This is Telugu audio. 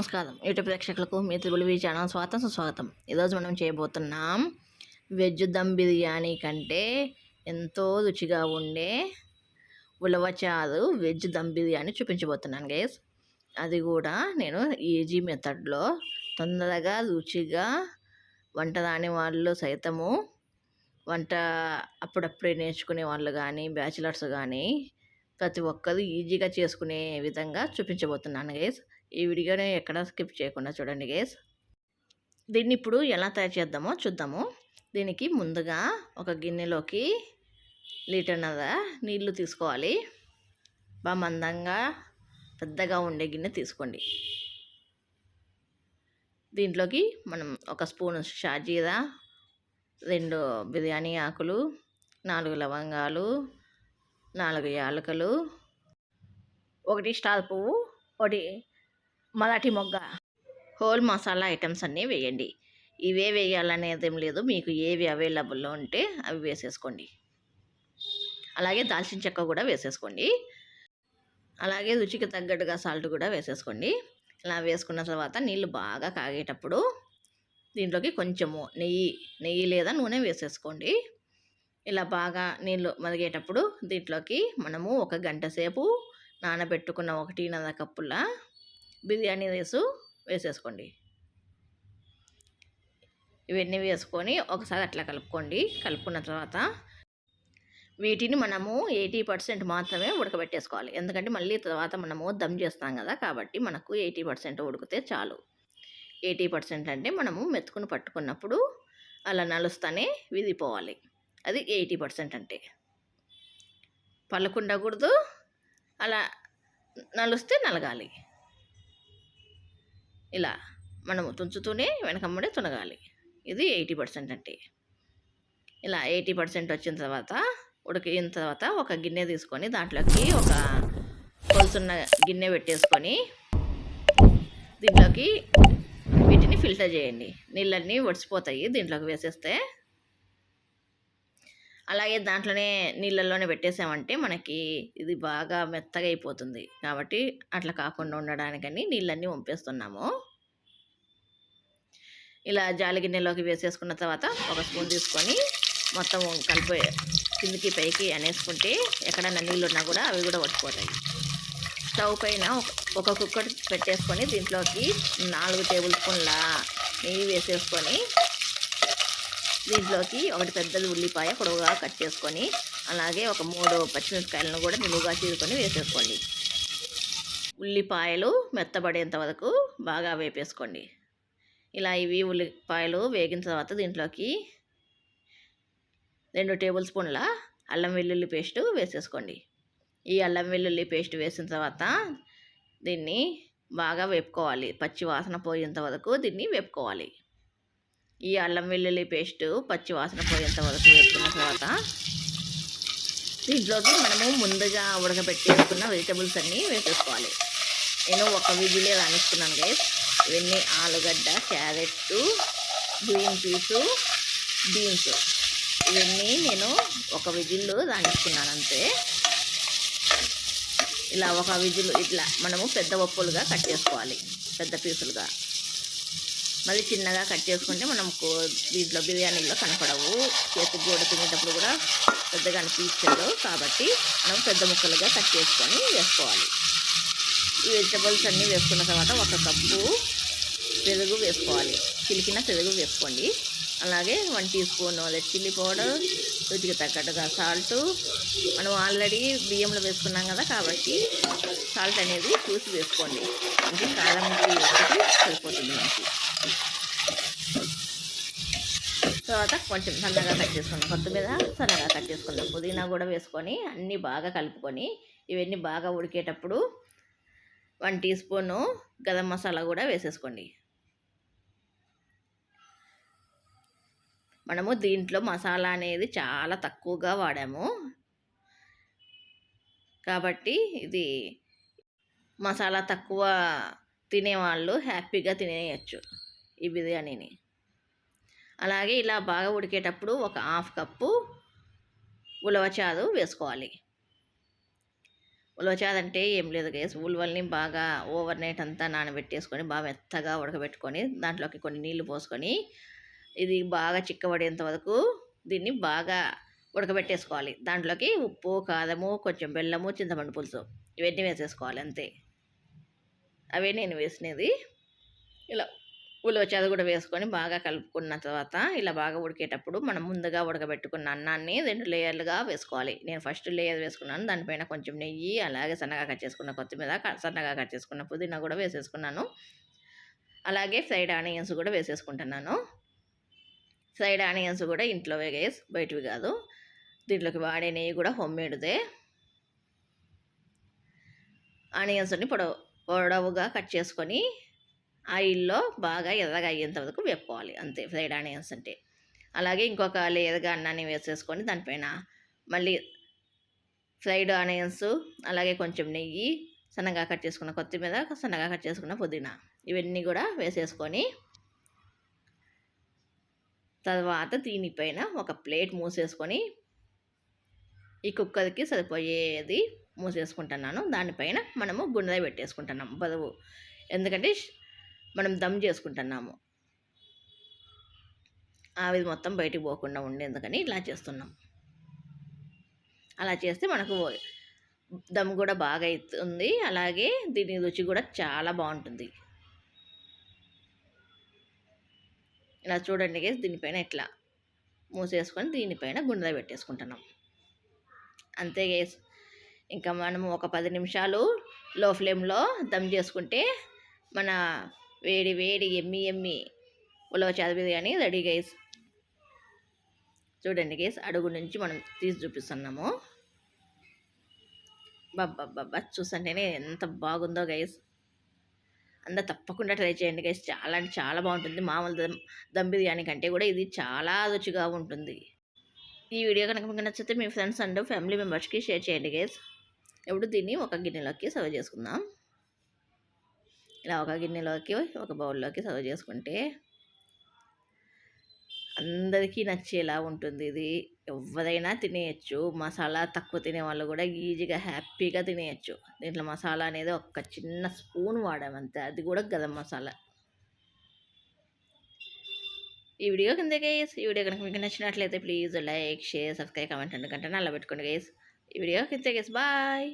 నమస్కారం. యూట్యూబ్ ప్రేక్షకులకు మీ త్రిబుల్ ఛానల్ స్వాగతం సుస్వాగతం. ఈరోజు మనం చేయబోతున్నాం వెజ్ దమ్ బిర్యానీ కంటే ఎంతో రుచిగా ఉండే ఉలవచారు వెజ్ దమ్ బిర్యానీ చూపించబోతున్నాను గైస్ అది కూడా నేను ఈజీ మెథడ్లో తొందరగా రుచిగా వంట రాని వాళ్ళు సైతము వంట అప్పుడప్పుడే నేర్చుకునే వాళ్ళు కానీ బ్యాచిలర్స్ కానీ ప్రతి ఒక్కరు ఈజీగా చేసుకునే విధంగా చూపించబోతున్నాను గైస్ ఈ వీడియోని ఎక్కడ స్కిప్ చేయకుండా చూడండి గేస్. దీన్ని ఇప్పుడు ఎలా తయారు చేద్దామో చూద్దాము. దీనికి ముందుగా ఒక గిన్నెలోకి లీటర్నర నీళ్ళు తీసుకోవాలి. బాగా మందంగా పెద్దగా ఉండే గిన్నె తీసుకోండి. దీంట్లోకి మనం ఒక స్పూన్ షాజీరా రెండు బిర్యానీ ఆకులు నాలుగు లవంగాలు నాలుగు యాలకులు ఒకటి స్టార్ పువ్వు ఒకటి మరాఠీ మొగ్గ. హోల్ మసాలా ఐటమ్స్ అన్నీ వేయండి. ఇవే వేయాలనేది ఏం లేదు. మీకు ఏవి అవైలబుల్లో ఉంటే అవి వేసేసుకోండి. అలాగే దాల్చిన చెక్క కూడా వేసేసుకోండి. అలాగే రుచికి తగ్గట్టుగా సాల్ట్ కూడా వేసేసుకోండి. ఇలా వేసుకున్న తర్వాత నీళ్ళు బాగా కాగేటప్పుడు దీంట్లోకి కొంచెము నెయ్యి నెయ్యి లేదా నూనె వేసేసుకోండి. ఇలా బాగా నీళ్ళు మరిగేటప్పుడు దీంట్లోకి మనము ఒక గంట సేపు నానబెట్టుకున్న ఒకటిన్నర కప్పుల బిర్యానీ రైసు వేసేసుకోండి. ఇవన్నీ వేసుకొని ఒకసారి అట్లా కలుపుకోండి. కలుపుకున్న తర్వాత వీటిని మనము ఎయిటీ పర్సెంట్ మాత్రమే ఉడకబెట్టేసుకోవాలి. ఎందుకంటే మళ్ళీ తర్వాత మనము దమ్ చేస్తాం కదా కాబట్టి మనకు ఎయిటీ పర్సెంట్ ఉడికితే చాలు. ఎయిటీ పర్సెంట్ అంటే మనము మెతుకుని పట్టుకున్నప్పుడు అలా నలుస్తానే విదిపోవాలి అది ఎయిటీ పర్సెంట్ అంటే. పలకుండకూడదు. అలా నలుస్తే నలగాలి. ఇలా మనము తుంచుతూనే వెనకమ్మడే తునగాలి. ఇది ఎయిటీ పర్సెంట్ అంటే ఇలా ఎయిటీ పర్సెంట్ వచ్చిన తర్వాత ఉడికిన తర్వాత ఒక గిన్నె తీసుకొని దాంట్లోకి ఒక కొలుసున్న గిన్నె పెట్టేసుకొని దీంట్లోకి వీటిని ఫిల్టర్ చేయండి. నీళ్ళన్నీ ఒడిసిపోతాయి దీంట్లోకి వేసేస్తే అలాగే దాంట్లోనే నీళ్ళల్లోనే పెట్టేసామంటే మనకి ఇది బాగా మెత్తగా అయిపోతుంది. కాబట్టి అట్లా కాకుండా ఉండడానికని నీళ్ళన్నీ వంపేస్తున్నాము. ఇలా జాలి గిన్నెలోకి వేసేసుకున్న తర్వాత ఒక స్పూన్ తీసుకొని మొత్తం కలిపి కిందికి పైకి అనేసుకుంటే ఎక్కడైనా నీళ్ళు ఉన్నా కూడా అవి కూడా పట్టుకోతాయి స్టవ్ పైన ఒక కుక్కర్ పెట్టేసుకొని దీంట్లోకి నాలుగు టేబుల్ స్పూన్ల నెయ్యి వేసేసుకొని దీంట్లోకి ఒకటి పెద్దది ఉల్లిపాయ పొడవుగా కట్ చేసుకొని అలాగే ఒక మూడు పచ్చిమిరపకాయలను కూడా నిలువుగా చీరుకొని వేసేసుకోండి. ఉల్లిపాయలు మెత్తబడేంత వరకు బాగా వేపేసుకోండి. ఇలా ఇవి ఉల్లిపాయలు వేగిన తర్వాత దీంట్లోకి రెండు టేబుల్ స్పూన్ల అల్లం వెల్లుల్లి పేస్ట్ వేసేసుకోండి. ఈ అల్లం వెల్లుల్లి పేస్ట్ వేసిన తర్వాత దీన్ని బాగా వేపుకోవాలి. పచ్చి వాసన పోయేంత వరకు దీన్ని వేపుకోవాలి. ఈ అల్లం వెల్లుల్లి పేస్ట్ పచ్చి వాసన పోయేంత వరకు వేసుకున్న తర్వాత దీంట్లోకి మనము ముందుగా ఉడకబెట్టేసుకున్న వెజిటబుల్స్ అన్నీ వేసేసుకోవాలి. నేను ఒక విజిలే రాణిస్తున్నాను గైస్ ఇవన్నీ ఆలుగడ్డ క్యారెట్ గ్రీన్ పీసు బీన్స్. ఇవన్నీ నేను ఒక విజిల్ రాణిస్తున్నాను అంతే. ఇలా ఒక విజిల్ ఇట్లా మనము పెద్ద ఒప్పులుగా కట్ చేసుకోవాలి. పెద్ద పీసులుగా. మళ్ళీ చిన్నగా కట్ చేసుకుంటే మనకు దీంట్లో బిర్యానీలో కనపడవు. చేతి గోడ తినేటప్పుడు కూడా పెద్దగా అనిపించదు. కాబట్టి మనం పెద్ద ముక్కలుగా కట్ చేసుకొని వేసుకోవాలి. ఈ వెజిటబుల్స్ అన్నీ వేసుకున్న తర్వాత ఒక కప్పు పెరుగు వేసుకోవాలి. చిలికిన పెరుగు వేసుకోండి. అలాగే one teaspoon chilli powder రుచికి తగ్గట్టుగా సాల్ట్. మనం ఆల్రెడీ బియ్యంలో వేసుకున్నాం కదా కాబట్టి సాల్ట్ అనేది చూసి వేసుకోండి. అంటే కారం సరిపోతుంది మనకి. తర్వాత కొంచెం సన్నగా కట్ చేసుకున్నాం. కొత్తిమీర సన్నగా కట్ చేసుకున్నాం. పుదీనా కూడా వేసుకొని అన్నీ బాగా కలుపుకొని ఇవన్నీ బాగా ఉడికేటప్పుడు one teaspoon garam masala కూడా వేసేసుకోండి. మనము దీంట్లో మసాలా అనేది చాలా తక్కువగా వాడాము. కాబట్టి ఇది మసాలా తక్కువ తినేవాళ్ళు హ్యాపీగా తినేయచ్చు ఈ బిర్యానీని. అలాగే ఇలా బాగా ఉడికేటప్పుడు ఒక హాఫ్ కప్పు ఉలవచారు వేసుకోవాలి. ఉలవచాదంటే ఏం లేదు గేస్ ఉలవల్ని బాగా ఓవర్ నైట్ అంతా నానబెట్టేసుకొని బాగా మెత్తగా ఉడకబెట్టుకొని దాంట్లోకి కొన్ని నీళ్ళు పోసుకొని ఇది బాగా చిక్కబడేంత వరకు దీన్ని బాగా ఉడకబెట్టేసుకోవాలి. దాంట్లోకి ఉప్పు కారము కొంచెం బెల్లము చింతపండు పులుసు ఇవన్నీ వేసేసుకోవాలి అంతే. అవే నేను వేసినది. ఇలా ఉలవచారు కూడా వేసుకొని బాగా కలుపుకున్న తర్వాత ఇలా బాగా ఉడికేటప్పుడు మనం ముందుగా ఉడకబెట్టుకున్న అన్నాన్ని రెండు లేయర్లుగా వేసుకోవాలి. నేను ఫస్ట్ లేయర్ వేసుకున్నాను. దానిపైన కొంచెం నెయ్యి అలాగే సన్నగా కట్ చేసుకున్న కొత్తిమీర సన్నగా కట్ చేసుకున్న పుదీనా కూడా వేసేసుకున్నాను. అలాగే ఫ్రైడ్ ఆనియన్స్ కూడా వేసేసుకుంటున్నాను. ఫ్రైడ్ ఆనియన్స్ కూడా ఇంట్లో వేగేసి బయటవి కాదు. దీంట్లోకి వాడే నెయ్యి కూడా హోమ్ మేడ్దే. ఆనియన్స్ని పొడవు పొడవుగా కట్ చేసుకొని ఆయిల్లో బాగా ఎర్రగా అయ్యేంత వరకు వేపుకోవాలి. అంతే ఫ్రైడ్ ఆనియన్స్ అంటే. అలాగే ఇంకొక లేయర్గా అన్నాన్ని వేసేసుకొని దానిపైన మళ్ళీ ఫ్రైడ్ ఆనియన్స్ అలాగే కొంచెం నెయ్యి సన్నగా కట్ చేసుకున్న కొత్తిమీర సన్నగా కట్ చేసుకున్న పుదీనా ఇవన్నీ కూడా వేసేసుకొని తర్వాత దీనిపైన ఒక ప్లేట్ మూసేసుకొని ఈ కుక్కర్కి సరిపోయేది మూసేసుకుంటున్నాను. దానిపైన మనము గుండె పెట్టేసుకుంటున్నాం బరువు. ఎందుకంటే మనం దమ్ చేసుకుంటున్నాము. ఆవిరి మొత్తం బయటికి పోకుండా ఉండేందుకని ఇలా చేస్తున్నాం. అలా చేస్తే మనకు దమ్ కూడా బాగా అవుతుంది అలాగే దీని రుచి కూడా చాలా బాగుంటుంది. ఇలా చూడండి గేస్ దీనిపైన ఇట్లా మూసేసుకొని దీనిపైన గుండె పెట్టేసుకుంటున్నాం. అంతే గేస్ ఇంకా మనము ఒక పది నిమిషాలు లో ఫ్లేమ్లో దమ్ చేసుకుంటే మన వేడి వేడి ఎమ్మి ఎమ్మి ఉలవ చదివిది కానీ రెడీ గైస్ చూడండి గైస్ అడుగు నుంచి మనం తీసి చూపిస్తున్నాము. బాబ్బా చూసంటేనే ఎంత బాగుందో గైస్ అందరు తప్పకుండా ట్రై చేయండి గైస్. చాలా అంటే చాలా బాగుంటుంది. మామూలు దమ్ దమ్ బిర్యానీ కంటే కూడా ఇది చాలా రుచిగా ఉంటుంది. ఈ వీడియో కనుక మీకు నచ్చితే మీ ఫ్రెండ్స్ అండ్ ఫ్యామిలీ మెంబర్స్కి షేర్ చేయండి గైస్. ఇప్పుడు దీన్ని ఒక గిన్నెలోకి సర్వ్ చేసుకుందాం. ఇలా ఒక గిన్నెలోకి ఒక బౌల్లోకి సర్వ్ చేసుకుంటే అందరికీ నచ్చేలా ఉంటుంది ఇది. ఎవరైనా తినేయచ్చు. మసాలా తక్కువ తినే వాళ్ళు కూడా ఈజీగా హ్యాపీగా తినేయచ్చు. దీంట్లో మసాలా అనేది ఒక చిన్న స్పూన్ వాడామంతే అది కూడా గరం మసాలా. ఈ వీడియో కింద గైస్ ఈ వీడియో కనుక మీకు నచ్చినట్లయితే please like share subscribe comment ఎందుకంటే అలా పెట్టుకోండి గైస్ ఈ వీడియో కింద గైస్ బాయ్